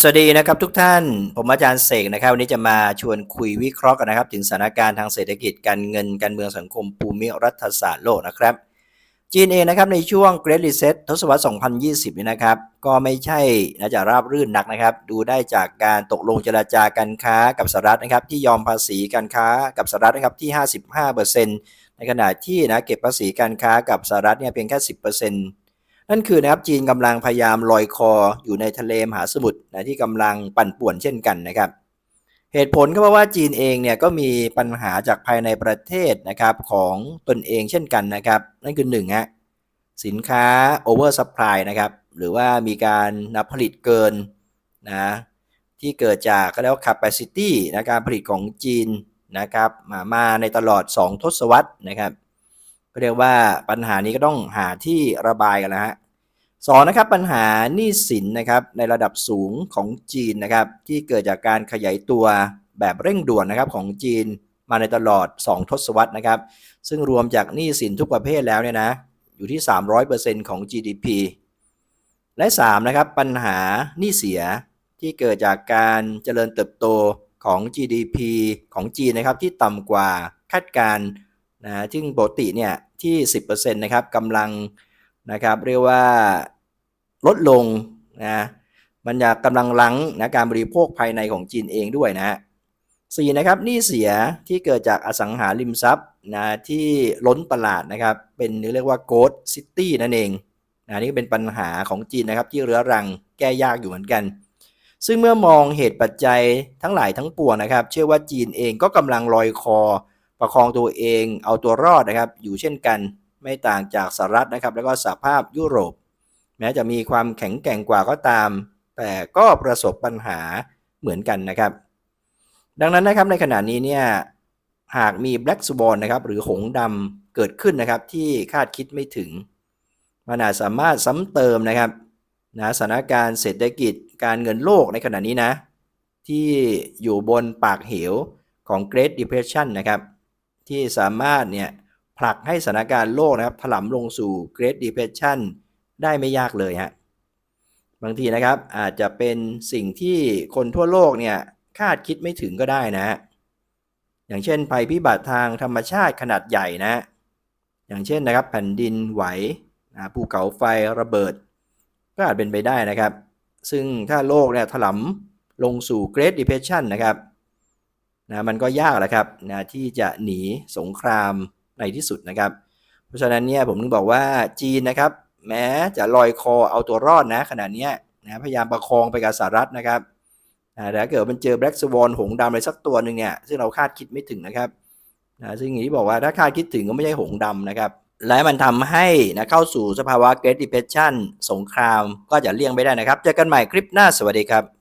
สวัสดีนะครับทุกท่านผมอาจารย์เสกนะครับ วันนี้จะมาชวนคุยวิเคราะห์กันนะครับ ถึงสถานการณ์ทางเศรษฐกิจการเงินการเมืองสังคมภูมิรัฐศาสตร์โลกนะครับ จีนเองนะครับในช่วง Great Reset ทศวรรษ 2020 นี่นะครับ ก็ไม่ใช่นะจะราบรื่นนักนะครับ ดูได้จากการตกลงเจราจาการค้ากับสหรัฐนะครับ ที่ยอมภาษีการค้ากับสหรัฐนะครับที่ 55%ในขณะที่นะเก็บภาษีการค้ากับสหรัฐเนี่ยเพียงแค่ 10% นั่นคือนะครับจีนกำลังพยายามลอยคออยู่ในทะเลมหาสมุทรนะที่กำลังปั่นป่วนเช่นกันนะครับเหตุผลก็เพราะว่าจีนเองเนี่ยก็มีปัญหาจากภายในประเทศนะครับของตนเองเช่นกันนะครับนั่นคือหนึ่งฮะสินค้า over supply นะครับหรือว่ามีการนับผลิตเกินนะที่เกิดจากก็เรียกว่า capacity นะการผลิตของจีนนะครับมามาในตลอด 2 ทศวรรษนะครับ เรียกว่าปัญหานี้ก็ต้องหาที่ระบายกันนะฮะสองนะครับปัญหาหนี้สินนะครับในระดับสูงของจีนนะครับที่เกิดจากการขยายตัวแบบเร่งด่วนนะครับของจีนมาในตลอด 2 ทศวรรษนะครับซึ่งรวมจากหนี้สินทุกประเภทแล้วเนี่ยนะอยู่ที่ 300%ของ GDP และ3นะครับปัญหาหนี้เสียที่เกิดจากการเจริญเติบโตของ GDP ของจีนนะครับที่ต่ำกว่าคาดการณ์นะซึ่งปกติเนี่ย ที่ 10%นะครับกำลังนะครับเรียกว่าลดลงนะมันอยากกำลังลังนะการบริโภคภายในของจีนเองด้วยนะฮะสี่นะครับหนี้เสียที่เกิดจากอสังหาริมทรัพย์นะที่ล้นตลาดนะครับ เป็นเรียกว่าโกดซิตี้นั่นเองนะนี่ก็เป็นปัญหาของจีนนะครับที่เรื้อรังแก้ยากอยู่เหมือนกัน ซึ่งเมื่อมองเหตุปัจจัยทั้งหลายทั้งปวงนะครับ เชื่อว่าจีนเองก็กำลังลอยคอ ประคองตัวเองเอาตัวรอดนะครับ อยู่เช่นกันไม่ต่างจากสหรัฐนะครับ แล้วก็สหภาพยุโรป แม้จะมีความแข็งแกร่งกว่าก็ตาม แต่ก็ประสบปัญหาเหมือนกันนะครับ ดังนั้นนะครับในขณะนี้เนี่ยหากมี Black Swan นะครับหรือหงดำเกิดขึ้นนะครับที่คาดคิดไม่ถึง มันอาจสามารถซ้ำเติมนะครับนะสถานการณ์เศรษฐกิจการเงินโลกในขณะนี้นะ ที่อยู่บนปากเหวของ Great Depression นะครับ ที่สามารถเนี่ยผลักให้สถานการณ์โลกนะครับถลำลงสู่ Great Depression ได้ไม่ยากเลยฮะบางทีนะครับอาจจะเป็นสิ่งที่คนทั่วโลกเนี่ยคาดคิดไม่ถึงก็ได้นะฮะอย่างเช่นภัยพิบัติทางธรรมชาติขนาดใหญ่นะอย่างเช่นนะครับแผ่นดินไหวภูเขาไฟระเบิด ก็อาจเป็นไปได้นะครับ ซึ่งถ้าโลกเนี่ยถลำลงสู่ Great Depression นะครับ นะมันก็ยากแหละครับนะที่จะหนีสงครามในที่สุดนะครับ เพราะฉะนั้นเนี่ยผมถึงบอกว่าจีนนะครับ แม้จะลอยคอเอาตัวรอดนะขณะเนี้นะพยายามประคองไปกับสหรัฐนะครับนะแต่ถ้าเกิดมันเจอแบล็กสวอนหงดำอะไรสักตัวหนึ่งเนี่ยซึ่งเราคาดคิดไม่ถึงนะครับนะซึ่งอย่างที่บอกว่าถ้าคาดคิดถึงก็ไม่ใช่หงดำนะครับ และมันทำให้นะเข้าสู่สภาวะ Great Depression สงครามก็จะเลี่ยงไม่ได้นะครับ เจอกันใหม่คลิปหน้าสวัสดีครับ